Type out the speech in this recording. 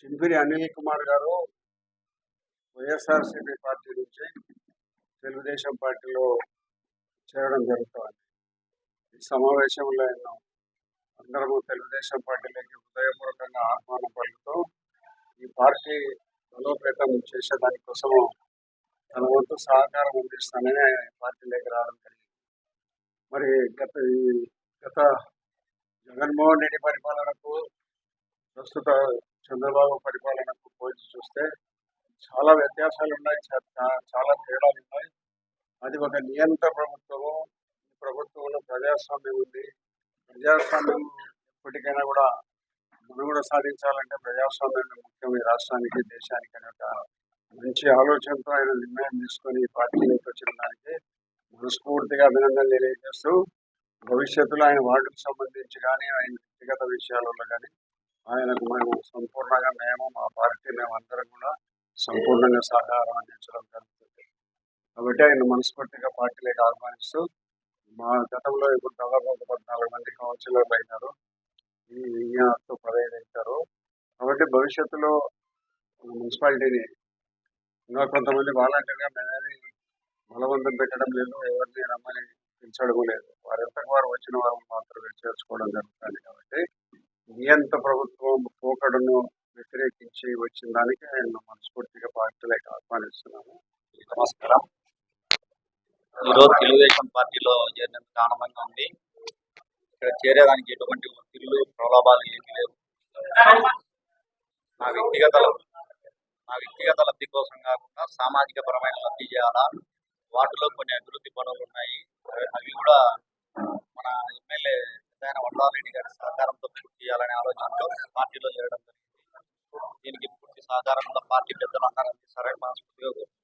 చింపిరి అనిల్ కుమార్ గారు వైఎస్ఆర్సీపీ పార్టీ నుంచి తెలుగుదేశం పార్టీలో చేరడం జరుగుతుంది. ఈ సమావేశంలో ఎన్నో అందరము తెలుగుదేశం పార్టీలోకి హృదయపూర్వకంగా ఆహ్వానం పలుకుతూ ఈ పార్టీ బలోపేతం చేసే దానికోసం తన వంతు సహకారం అందిస్తానని పార్టీలోకి రావడం జరిగింది. మరి గత ఈ గత జగన్మోహన్ రెడ్డి పరిపాలనకు ప్రస్తుత చంద్రబాబు పరిపాలనకు పోల్చి చూస్తే చాలా వ్యత్యాసాలు ఉన్నాయి. చాలా తేడాలు ఉన్నాయి. అది ఒక నియంత్ర ప్రభుత్వము ఈ ప్రభుత్వంలో ప్రజాస్వామ్యం ఉంది. ప్రజాస్వామ్యం ఎప్పటికైనా కూడా మనుగడ సాధించాలంటే ప్రజాస్వామ్యం ముఖ్యం ఈ రాష్ట్రానికి దేశానికి అనే ఒక మంచి ఆలోచనతో ఆయన నిర్ణయం తీసుకొని ఈ పార్టీలోకి వచ్చిన దానికి మనస్ఫూర్తిగా అభినందనలు తెలియజేస్తూ భవిష్యత్తులో ఆయన వార్డుకు సంబంధించి కానీ ఆయన వ్యక్తిగత విషయాలలో కానీ ఆయనకు మేము సంపూర్ణంగా మేము మా పార్టీ మేము అందరం కూడా సంపూర్ణంగా సహకారం అందించడం జరుగుతుంది. కాబట్టి ఆయన మనస్ఫూర్తిగా పార్టీలకు ఆహ్వానిస్తూ మా గతంలో ఇప్పుడు దాదాపు ఒక పద్నాలుగు మంది కౌన్సిలర్లు అయినారు. ఈ ఈయనతో పదహైదు అవుతారు కాబట్టి భవిష్యత్తులో మున్సిపాలిటీని ఇంకా కొంతమంది వాలంటీర్గా మేమేది బలవంతం పెట్టడం లేదు. ఎవరిని రమ్మని పిలిచడం లేదు. వారంతకు వారు వచ్చిన వారు మాత్రమే చేర్చుకోవడం జరుగుతుంది కాబట్టి. నియంత ప్రభుత్వం పోకడను వ్యతిరేకించి వచ్చిన దానికి నేను మనస్ఫూర్తిగా పార్టీలకు ఆహ్వానిస్తున్నాను. నమస్కారం. ఈరోజు తెలుగుదేశం పార్టీలో చేరినందుకు ఆనందంగా ఉంది. ఇక్కడ చేరేదానికి ఎటువంటి ఒత్తిళ్ళు ప్రలోభాలు ఏమీ లేవు. నా వ్యక్తిగత నా వ్యక్తిగత లబ్ధి కోసం కాకుండా సామాజిక పరమైన లబ్ధి చేయాలా? వాటిలో కొన్ని అభివృద్ధి పనులు ఉన్నాయి. అవి- కూడా రెడ్డి గారి సహకారంతో పూర్తి చేయాలనే ఆలోచనతో పార్టీలో చేరడం జరిగింది దీనికి పూర్తి సహకారం కూడా పార్టీ పెద్దలు అందరూ అందిస్తారని మనస్ఫూర్తిగా కోరుకుంటున్నాను.